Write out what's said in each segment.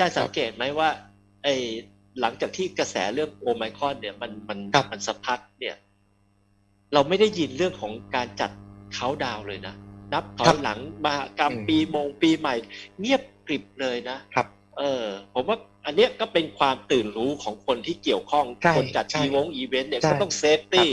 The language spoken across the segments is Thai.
จารย์สังเกตไหมว่าไอ้หลังจากที่กระแสเรื่องโอไมครอนเนี่ยมันมันครับมันสะพัดเนี่ย เราไม่ได้ยินเรื่องของการจัดเขาน์ดาวน์เลยนะนับถอยหลังมากรรมอืมปีมงปีใหม่ เงียบกริบเลยนะครับ เออ ผมว่าอันเนี้ยก็เป็นความตื่นรู้ของคนที่เกี่ยวข้องใช่คนจัดใช่อีวงอีเวนต์เนี่ยใช่ก็ต้องเซฟตี้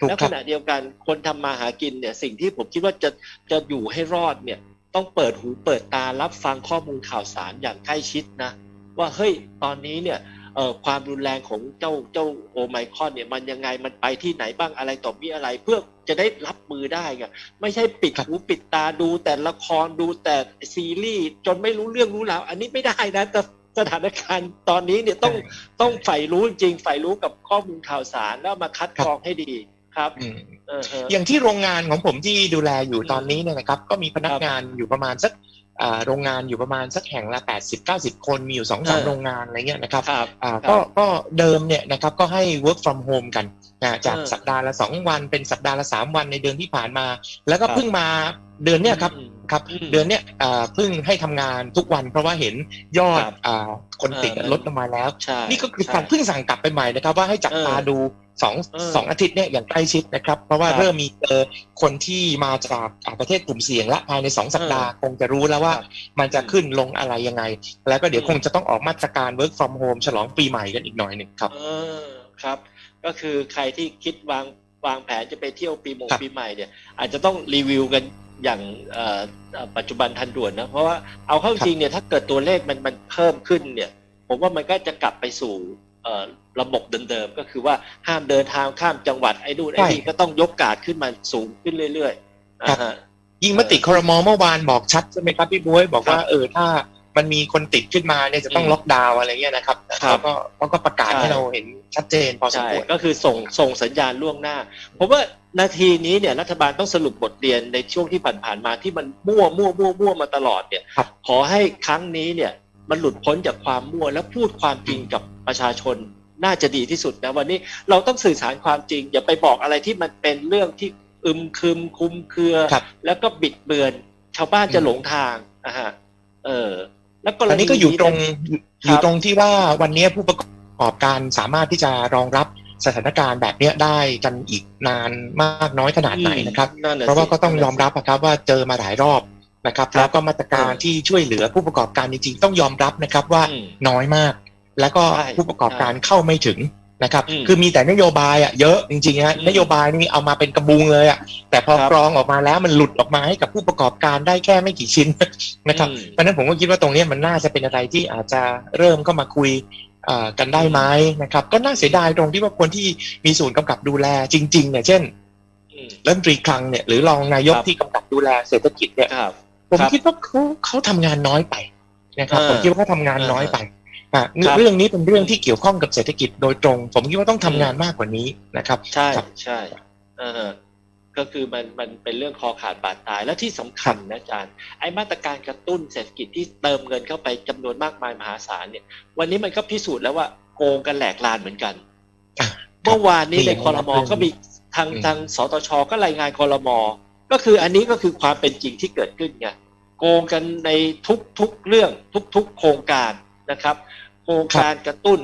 ถูกแล้วคขรับณะเดียวกันคนทำมาหากินเนี่ย สิ่งที่ผมคิดว่าจะจะอยู่ให้รอดเนี่ย ต้องเปิดหูเปิดตารับฟังข้อมูลข่าวสารอย่างใกล้ชิดนะว่าเฮ้ยตอนนี้เนี่ยเอ่อความรุนแรงของเจ้าเจ้าโอไมครอนเนี่ยมันยังไงมันไปที่ไหนบ้างอะไรต่อมีอะไร เพื่อจะได้รับมือได้ไงไม่ใช่ปิดครับหูปิดตาดูแต่ละครดูแต่ซีรีส์จนไม่รู้เรื่องรู้ราวอันนี้ไม่ได้นะแต่สถานการณ์ตอนนี้เนี่ยต้องต้องใฝ่รู้จริงใฝ่รู้กับข้อมูลข่าวสารแล้วมาคัดกรองให้ดี ครับอืมเออฮะอย่างที่โรงงานของผมที่ดูแลอยู่อืมตอนนี้เนี่ยนะครับ ก็มีพนักงานอยู่ประมาณสักอ่าโรงงานอยู่ประมาณสักแห่งละ 80 90 คนมีอยู่สองสามเออโรงงานอะไรเงี้ยนะครับครับอ่าครับก็ก็เดิมเนี่ยนะครับก็ให้ work from home กันนะจากเออสัปดาห์ละ 2 วันเป็นสัปดาห์ละ 3 วันในเดือนที่ผ่านมา แล้วก็ครับเพิ่งมาเดือนเนี้ยครับอืมครับอืมเดือนเนี้ยอ่าเพิ่งให้ทำงานทุกวัน เพราะว่าเห็นยอดครับอ่าคนติดเออลดลงมาแล้วใช่นี่ก็คือใช่การเพิ่งสั่งกลับไปใหม่นะครับ ว่าให้จับตาเออดู สองเออสองอาทิตย์เนี่ยอย่างใกล้ชิดนะครับ เพราะว่าครับเริ่มมีเจอคนที่มาจากอ่าประเทศกลุ่มเสี่ยงละภายในสองสัปดาห์คงจะรู้แล้วว่าครับมันจะขึ้นลงอะไรยังไง แล้วก็เดี๋ยวอืมคงจะต้องออกมาตรการ work from home ฉลองปีใหม่กันอีกหน่อยหนึ่งครับเออครับ ก็คือใครที่คิดวางวางแผนจะไปเที่ยวปีมงครับปีใหม่เนี่ย อาจจะต้องรีวิวกันอย่างเอ่อเอ่อปัจจุบันทันด่วนนะเพราะว่าเอาเข้าจริงเนี่ยถ้าเกิดตัวเลขมันมันเพิ่มขึ้นเนี่ย ผมว่ามันก็จะกลับไปสู่เอ่อ ระบบเดิมๆก็คือว่าห้ามเดินทางข้ามจังหวัดไอ้นู่นไอ้นี่ใช่ก็ต้องยกการดขึ้นมาสูงขึ้นเรื่อยๆครับอ่าฮะยิ่งมติครมเมื่อวานบอกชัดใช่ไหมครับพี่บุ้ยบอกว่าครับเออถ้ามันมีคนติดขึ้นมาเนี่ยจะต้องอืมล็อกดาวน์อะไรเงี้ยนะครับครับเขาก็เขาก็ประกาศใช่ให้เราเห็นชัดเจนพอสมใช่ควรก็คือส่งส่งสัญญาณล่วงหน้าผมว่านาทีนี้เนี่ยรัฐบาลต้องสรุปบทเรียนในช่วงที่ผ่านๆมาที่มันมั่วมั่วมั่วมั่วมาตลอดเนี่ยครับขอให้ครั้งนี้เนี่ย มันหลุดพ้นจากความมั่วและพูดความจริงกับประชาชนน่าจะดีที่สุดนะวันนี้เราต้องสื่อสารความจริง อย่าไปบอกอะไรที่มันเป็นเรื่องที่อึมครึมคลุมเครือครับแล้วก็บิดเบือน ชาวบ้านจะหลงทางอะฮะเออ แล้วก็อันนี้ก็อยู่ตรงอครับยู่ตรงที่ว่าวันนี้ผู้ประกอบการสามารถที่จะรองรับสถานการณ์แบบเนี้ยได้กันอีกนานมากน้อยขนาดไหนนะครับนั่นน่เพราะว่าสิก็ต้องยอมรับนะครับว่าเจอมาหลายรอบ นะครับครับแล้วก็มาตรการเออที่ช่วยเหลือผู้ประกอบการจริงๆ ต้องยอมรับนะครับว่าอืมน้อยมาก แล้วก็ใช่ผู้ประกอบการเข้าไม่ถึงนะครับอืมคือมีแต่นโยบายอะเยอะจริงๆฮะอืมนโยบายนี่เอามาเป็นกระบุงเลยอะแต่พอครับกรองออกมาแล้วมันหลุดออกมาให้กับผู้ประกอบการได้แค่ไม่กี่ชิ้นนะครับอืมเพราะฉะนั้นผมก็คิดว่าตรงเนี้ยมันน่าจะเป็นอะไรที่อาจจะเริ่มเข้ามาคุยเอ่อกันได้ไหมนะครับ ก็น่าเสียดายตรงที่ว่าคนที่มีส่วนกำกับดูแลจริงๆเนี่ยเช่นอืมรัฐมนตรีคลังเนี่ยหรือรองนายกครับที่กำกับดูแลเศรษฐกิจเนี่ยครับ ผมครับคิดว่าเขาเขาทำงานน้อยไปนะครับเออผมคิดว่าเขาทำงานน้อยไปอะครับเรื่องนี้เป็นเรื่องที่เกี่ยวข้องกับเศรษฐกิจโดยตรง ผมคิดว่าต้องทำงานมากกว่านี้นะครับ ใช่ครับใช่เออก็คือมันมันเป็นเรื่องคอขาดบาดตาย และที่สำคัญนะอาจารย์ไอ้มาตรการกระตุ้นเศรษฐกิจที่เติมเงินเข้าไปจำนวนมากมายมหาศาลเนี่ย วันนี้มันก็พิสูจน์แล้วว่าโกงกันแหลกลานเหมือนกันอะเมื่อวานนี้ในคอรมอมีก็มีทางอืมทางสตชก็รายงานคอรมอ ก็คืออันนี้ก็คือความเป็นจริงที่เกิดขึ้นไงโกงกันในทุกทุกเรื่องทุกทุกโครงการนะครับ โครงการกระตุ้น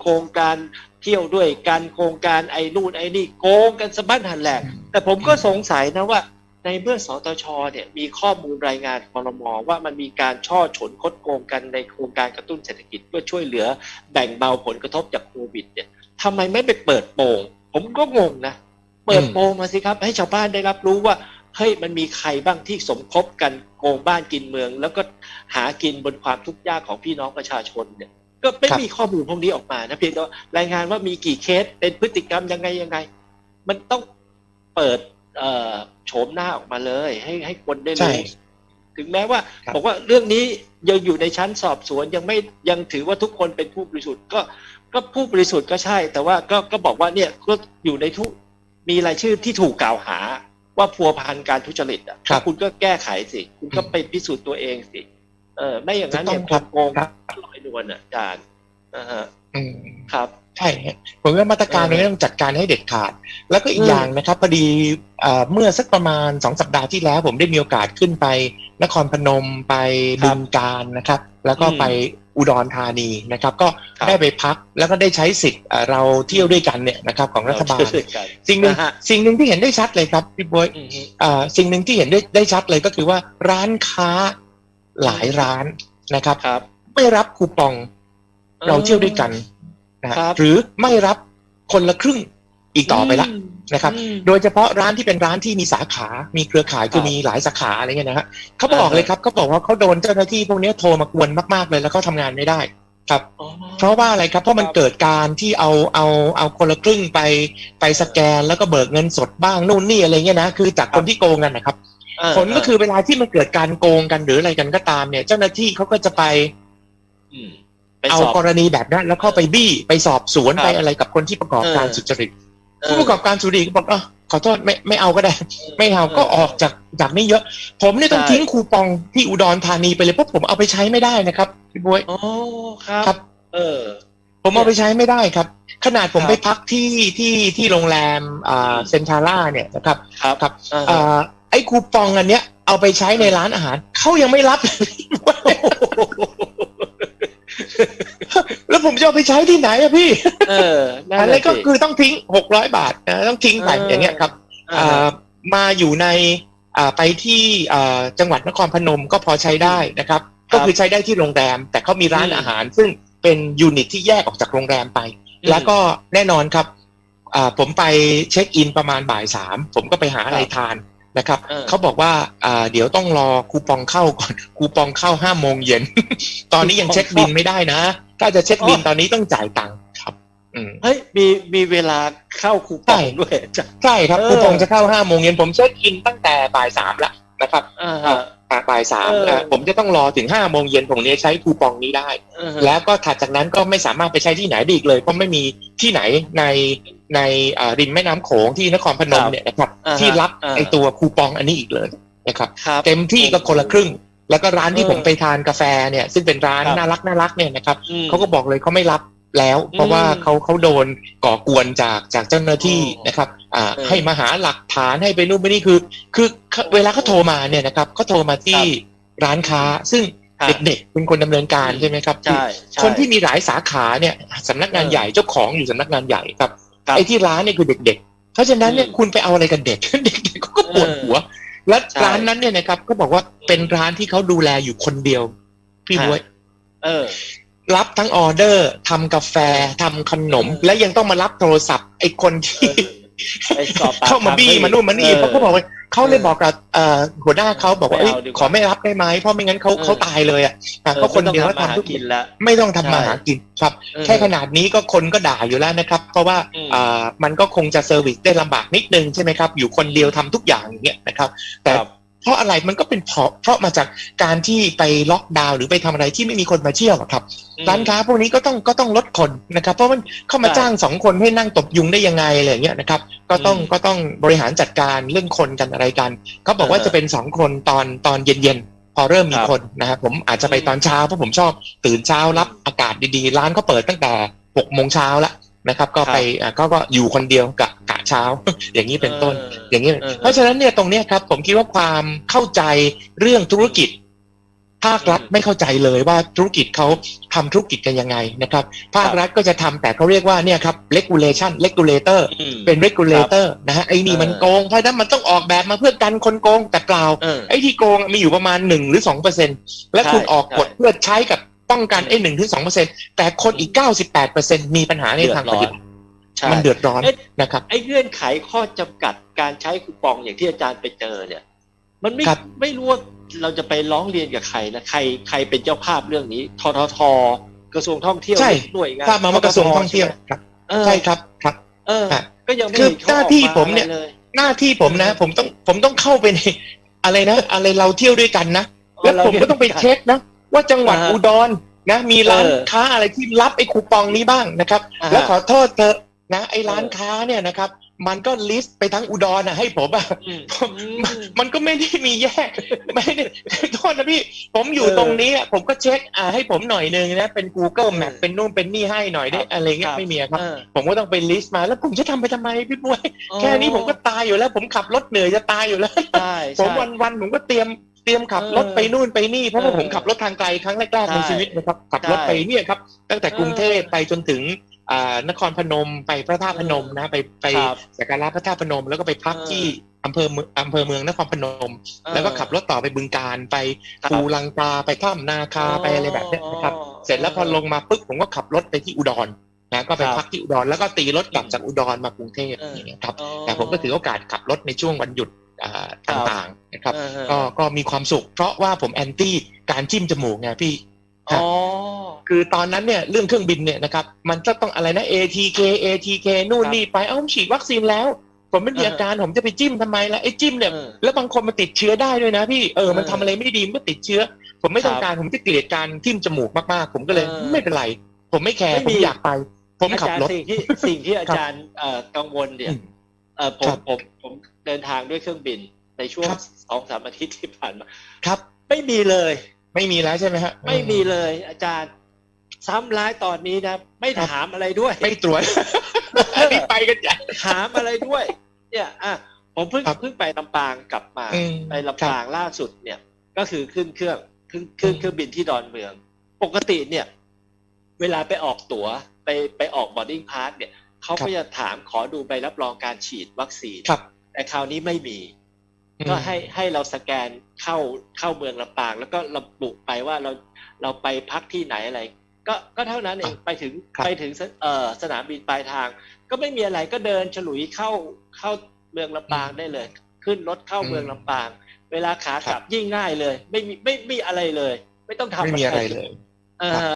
โครงการเที่ยวด้วยกันโครงการไอ้นู่นไอ้นี่โกงกันสะบั้นหันแหลกแต่ผมก็สงสัยนะว่า ในเมื่อสตชเนี่ยมีข้อมูลรายงานคอรมอว่ามันมีการช่อฉนคดโกงกันในโครงการกระตุ้นเศรษฐกิจเพื่อช่วยเหลือแบ่งเบาผลกระทบจากโควิดเนี่ยทำไมไม่ไปเปิดโปงผมก็งงนะ เปิดโปงมาสิครับ ให้ชาวบ้านได้รับรู้ว่าเฮ้ยมันมีใครบ้างที่สมคบกันโกงบ้านกินเมือง แล้วก็หากินบนความทุกข์ยากของพี่น้องประชาชนเนี่ย ก็ไม่ครับมีข้อมูลพวกนี้ออกมานะเพียงแต่ว่ารายงานว่ามีกี่เคสเป็นพฤติกรรมยังไงยังไง มันต้องเปิดเอ่อโฉมหน้าออกมาเลย ให้ให้คนได้ใช่รู้ถึงแม้ว่าครับบอกว่าเรื่องนี้ยังอยู่ในชั้นสอบสวนยังไม่ยังถือว่าทุกคนเป็นผู้บริสุทธิ์ก็ก็ผู้บริสุทธิ์ก็ใช่ แต่ว่าก็ก็บอกว่าเนี่ยก็อยู่ในทุก มีรายชื่อที่ถูกกล่าวหาว่าพัวพันการทุจริตอะครับคุณก็แก้ไขสิ คุณก็ไปพิสูจน์ตัวเองสิ เออไม่อย่างนั้นเนี่ยถูกต้องครับโกงครับ ลอยนวลอะอาจารย์นะฮะอืม ครับ ใช่ฮะผมว่ามาตรการเออตรงนี้ต้องจัดการให้เด็ดขาด แล้วก็อีอืกมอย่างนะครับพอดีเอ่อเมื่อสักประมาณสองสัปดาห์ที่แล้ว ผมได้มีโอกาสขึ้นไป นครพนมไปบึงการนะครับ แล้วก็อืมไป อุดรธานีนะครับ ก็ครับได้ไปพักแล้วก็ได้ใช้สิทธิ์เอ่อเราเที่ยวด้วยกันเนี่ยนะครับของรัฐบาลเช่วยกันสิ่งหนึ่งนะฮะสิ่งหนึ่งที่เห็นได้ชัดเลยครับพี่บวยอืมฮึอ่าสิ่งหนึ่งที่เห็นได้ได้ชัดเลยก็คือว่าร้านค้าหลายร้านนะครับครับไม่รับคูปองเราเที่ยวด้วยกันนะฮะครับหรือไม่รับคนละครึ่ง อีกต่อไปละมนะครับอืมโดยเฉพาะร้านที่เป็นร้านที่มีสาขา มีเครือข่ายคือครับมีหลายสาขาอะไรเงี้ยนะฮะเขาบอกอ่าฮะเลยครับเขาบอกว่าเขาโดนเจ้าหน้าที่พวกนี้โทรมากวนมากๆเลยแล้วเขาทำงานไม่ได้ครับอ๋อเพราะว่าอะไรครับเพราะมันครับเกิดการที่เอาเอาเอาคนละครึ่งไปไปสแกนแล้วก็เบิกเงินสดบ้างนู่นนี่อะไรเงี้ยนะคือจากคนที่โกงกันนะครับาผลก็คือเวลาที่มันเกิดการโกงกันหรืออะไรกันก็ตามเนี่ย เจ้าหน้าที่เขาก็จะไปมไปเอาสอบกรณีแบบนั้นแล้วเข้าไปบี้ไปสอบสวนครับไปอะไรกับคนที่ประกอบการเออสุจริตเออ ผู้ประกอบการสุจริตก็บอกเออขอโทษไม่ไม่เอาก็ได้ ไม่เอาเออก็ออกจากจากนี่เยอะ ผมเนี่ยต้องใช่ทิ้งคูปองที่อุดรธานีไปเลยเพราะผมเอาไปใช้ไม่ได้นะครับพี่บวยอ๋อครับครับ เออ ผมเอาไปใช้ไม่ได้ครับ ขนาดผมครับไปพักที่ที่ที่โรงแรมอ่าเซนทาร่าเนี่ยนะครับ ครับครับอ่าอ่าไอ้คูปองอันเนี้ยเอาไปใช้ในร้านอาหารเขายังไม่รับเลย แล้วผมจะเอาไปใช้ที่ไหนอะพี่เออนั่นอันแหนี้ละก็สิคือต้องทิ้งหกร้อยบาทนะต้องทิ้งไปเออออย่างเงี้ยครับอ่าอ่ามาอยู่ในอ่าไปที่อ่าจังหวัดนครพนมก็พอใช้ได้นะครับครับก็คือใช้ได้ที่โรงแรม แต่เขามีร้านอืมอาหาร ซึ่งเป็นยูนิตที่แยกออกจากโรงแรมไปอืมแล้วก็แน่นอนครับอ่าผมไปเช็คอินประมาณบ่ายสามผมก็ไปหาอะไรทาน นะครับเออเขาบอกว่าอ่าเดี๋ยวต้องรอคูปองเข้าก่อน คูปองเข้าห้าโมงเย็น ตอนนี้ยังเช็คบินไม่ได้นะ ถ้าจะเช็คบินตอนนี้ต้องจ่ายตังค์ครับอืมเฮ้ยมีมีเวลาเข้าคูปองใช่ด้วยจ้ะใช่ครับเออคูปองจะเข้าห้าโมงเย็นผมเช็คอินตั้งแต่บ่ายสามแล้วนะครับอ่าอ่าฮะอ่าบ่ายสามเอออ่าผมจะต้องรอถึงห้าโมงเย็นผมเนี้ใช้คูปองนี้ได้อ่าฮะแล้วก็ถัดจากนั้นก็ไม่สามารถไปใช้ที่ไหนได้อีกเลยเพราะไม่มีที่ไหนใน ในอ่าริมแม่น้ำโขงที่นครพนมเนี่ยนะครับอ่าฮะที่รับอ่าไอตัวคูปองอันนี้อีกเลยนะครับครับเต็มที่ก็คนละครึ่ง แล้วก็ร้านที่เออผมไปทานกาแฟเนี่ยซึ่งเป็นร้านครับน่ารักน่ารักเนี่ยนะครับอืมเขาก็บอกเลยเขาไม่รับแล้ว เพราะว่าอืมเขาเขาโดนก่อกวนจากจากเจ้าหน้าที่อ๋อนะครับอ่าเออให้มาหาหลักฐานให้ไปนู่นไปนี่คือ คือเวลาเขาโทรมาเนี่ยนะครับเขาโทรมาที่ร้านค้า ซึ่งครับเด็กๆเป็นคนดำเนินการอืมใช่ไหมครับใช่ใช่คนที่มีหลายสาขาเนี่ยสำนักงานเออใหญ่เจ้าของอยู่สำนักงานใหญ่ครับครับ ไอ้ที่ร้านเนี่ยคือเด็กๆ เพราะฉะนั้นเนี่ยอืมคุณไปเอาอะไรกันเด็ก เด็กๆเขาก็ปวดหัว และใช่ร้านนั้นเนี่ยนะครับก็บอกว่าเป็นร้านที่เขาดูแลอยู่คนเดียว พี่ฮะบ๊วยเออ รับทั้งออเดอร์ทำกาแฟทำขนมเออและยังต้องมารับโทรศัพท์ไอ้คนที่ไปสอบปากเข้ามาคำบี้ให้มานู่นมานี่เออเขาก็บอกว่า เขาเลยบอกกับเอ่อหัวหน้าเขาบอกว่าไม่เอ้ยเอาดีกว่าขอไม่รับได้ไหมเพราะไม่งั้นเขาเออ เขาตายเลยอะอะเออก็คนเดียวไม่ก็ต้องทำมาหาทำทุกกินละไม่ต้องทำมาใช่หากินครับ เออ แค่ขนาดนี้ก็คนก็ด่าอยู่แล้วนะครับ เพราะว่าอืมอ่ามันก็คงจะเซอร์วิสได้ลำบากนิดนึงใช่ไหมครับ อยู่คนเดียวทำทุกอย่างอย่างเงี้ยนะครับ แต่ครับ เพราะอะไรมันก็เป็นเพราะเพราะมาจากการที่ไปล็อกดาวน์หรือไปทำอะไรที่ไม่มีคนมาเที่ยวอะครับร้านค้าพวกนี้ก็ต้องก็ต้องลดคนนะครับ เพราะมันเข้ามาใช่จ้างสองคนให้นั่งตบยุงได้ยังไงอะไรอย่างเงี้ยนะครับก็ต้องอืมก็ต้องบริหารจัดการเรื่องคนกันอะไรกันเขาบอกว่าเออจะเป็นสองคนตอนตอนเย็นๆพอเริ่มมีครับคนนะครับผมอาจจะไปอืมตอนเช้าเพราะผมชอบตื่นเช้ารับอากาศดีๆ ร้านเขาเปิดตั้งแต่หกโมงเช้าละนะครับ ก็ไปอะก็ก็อยู่คนเดียวกะกะ เช้า อย่างนี้เป็นต้น อย่างนี้เออเพราะฉะนั้นเนี่ยตรงเนี้ยครับ ผมคิดว่าความเข้าใจเรื่องธุรกิจภาครัฐอืมไม่เข้าใจเลยว่าธุรกิจเขาทำธุรกิจกันยังไงนะครับ ภาครัฐก็จะทำแต่เขาเรียกว่าเนี่ยครับ regulation regulator อืมเป็น regulator นะฮะไอ้นี่มันเออโกงเพราะฉะนั้นมันต้องออกแบบมาเพื่อกันคนโกงแต่เปล่าเออไอ้ที่โกงมีอยู่ประมาณหนึ่งหรือสองเปอร์เซ็นและใช่คุณออกกฎใช่เพื่อใช้กับป้องกันไอ้หนึ่งถึงสองเปอร์เซ็นแต่คนอีกเก้าสิบแปดเปอร์เซ็นมีปัญหาในทางปฏิบัติ ใช่มันเดือดร้อนเอ๊ะ นะครับ ไอ้เงื่อนไขข้อจำกัดการใช้คูปองอย่างที่อาจารย์ไปเจอเนี่ย มันไม่ครับ ไม่รู้ว่าเราจะไปร้องเรียนกับใครนะใครใครเป็นเจ้าภาพเรื่องนี้ทททกระทรวงท่องเที่ยวใช่ หน่วยงานทราบมาว่ากระทรวงท่องเที่ยวครับเออใช่ครับครับ เออ ฮะก็ยังไม่คือเห็นเขหน้าที่ออกผมเนี่ย อะไรเลยหน้าที่ผมนะ ผมต้องผมต้องเข้าไปใน อะไรนะ อะไรเราเที่ยวด้วยกันนะ แล้วผมก็ต้องไปเช็คนะ ว่าจังหวัดอ่าฮะอุดรนะ มีร้านเออค้าอะไรที่รับไอ้คูปองนี้บ้างนะครับ อ่าฮะ แล้วขอโทษเถอะ นะไอ้ร้านค้าเนี่ยนะครับ มันก็ลิสต์ไปทั้งอุดรนะให้ผมอะอืมมันก็ไม่ได้มีแยกไม่ได้โทษนะพี่ผมอยู่เออตรงนี้อะผมก็เช็คอ่าให้ผมหน่อยนึงนะเป็น Google เออ Map เป็นนู่นเป็นนี่ให้หน่อยได้ครับอะไรเงี้คยรับไม่มีอะครับเออผมก็ต้องไปลิสต์มาแล้วผมจะทำไปทำไมพี่บวยแค่นี้ผมก็ตายอยู่แล้ว ผมขับรถเหนื่อยจะตายอยู่แล้วใช่ผมใช่วันวันๆผมก็เตรียมเตรียมขับรถเออไปนู่นไปนี่เพราะว่าเออผมขับรถทางไกลครั้งแรกๆในใช่ชีวิตนะครับขับรถใช่ไปเนี่ยครับตั้งแต่กรุงเทพเออไปจนถึงอ่า นครพนมไปพระธาตุพนมนะ ไปไปครับสักการะพระธาตุพนม แล้วก็ไปพักเออที่อำเภอเมืองอำเภอเมืองนครพนม แล้วก็ขับรถต่อไปบึงการไปครับภูลังกาไปถ้ำนาคาไปอะไรแบบเนี้ยนะครับ เสร็จแล้วพอลงมาปุ๊บผมก็ขับรถไปที่อุดรนะก็ไปครับพักที่อุดรแล้วก็ตีรถกลับจากอุดรมากรุงเทพเอออย่างเงี้ยครับอ๋อแต่ผมก็ถือโอกาสขับรถในช่วงวันหยุดอ่าครับต่างๆนะครับเออก็ก็มีความสุข เพราะว่าผมแอนตี้การจิ้มจมูกไงพี่อ๋อ คือตอนนั้นเนี่ยเรื่องเครื่องบินเนี่ยนะครับมันจะต้องอะไรนะ ATK ATK นู่นครับนี่ไปเอ้าผมฉีดวัคซีนแล้ว ผมไม่มีเอออาการผมจะไปจิ้มทำไมล่ะไอ้จิ้มเนี่ยเออแล้วบางคนมันติดเชื้อได้ด้วยนะพี่เออมันเออทำอะไรไม่ดีมันก็ติดเชื้อ ผมไม่ต้องครับการผมจะเกลียดการจิ้มจมูกมากๆ ผมก็เลยเออไม่เป็นไร ผมไม่แคร์ไม่ผมีมอยากไป ผมอาขับจารย์รถสิ่งที่สิ่งที่อาจารย์เอ่อกังวลเนี่ยอืมเอ่อผมครับผมผมเดินทางด้วยเครื่องบินในช่วงครับสองสามอาทิตย์ที่ผ่านมาครับ ไม่มีเลย ไม่มีแล้วใช่ไหมฮะไม่มีเลยอาจารย์ ซ้ำร้ายตอนนี้นะ ไม่ถามอะไรด้วย ไม่ตรวจรีบไปกันใหญ่ถามอะไรด้วย เนี่ยอะผมเพิ่งครับเพิ่งไปลำปางกลับมาอืมไปลำปางล่าสุดเนี่ย ก็คือขึ้นเครื่องขึ้นขึ้นอืมเครื่องบินที่ดอนเมือง ปกติเนี่ย เวลาไปออกตั๋วไปไปออกบอร์ดิ้งพาสเนี่ยเขาก็จะถามขอดูใบรับรองการฉีดวัคซีนครับแต่คราวนี้ไม่มี ก็ให้ให้เราสแกนเข้าเข้าเมืองลำปาง แล้วก็ระบุไปว่าเราเราไปพักที่ไหนอะไร ก็ก็เท่านั้นเองไปถึงครับไปถึงสเอ่อสนามบินปลายทาง ก็ไม่มีอะไรก็เดินฉลุยเข้าเข้าเมืองลำปางได้เลย ขึ้นรถเข้าเมืองลำปาง เวลาขากลับยิ่งง่ายเลย ไม่มีไม่มีอะไรเลย ไม่ต้องทำไม่มีอะไรเลยเออ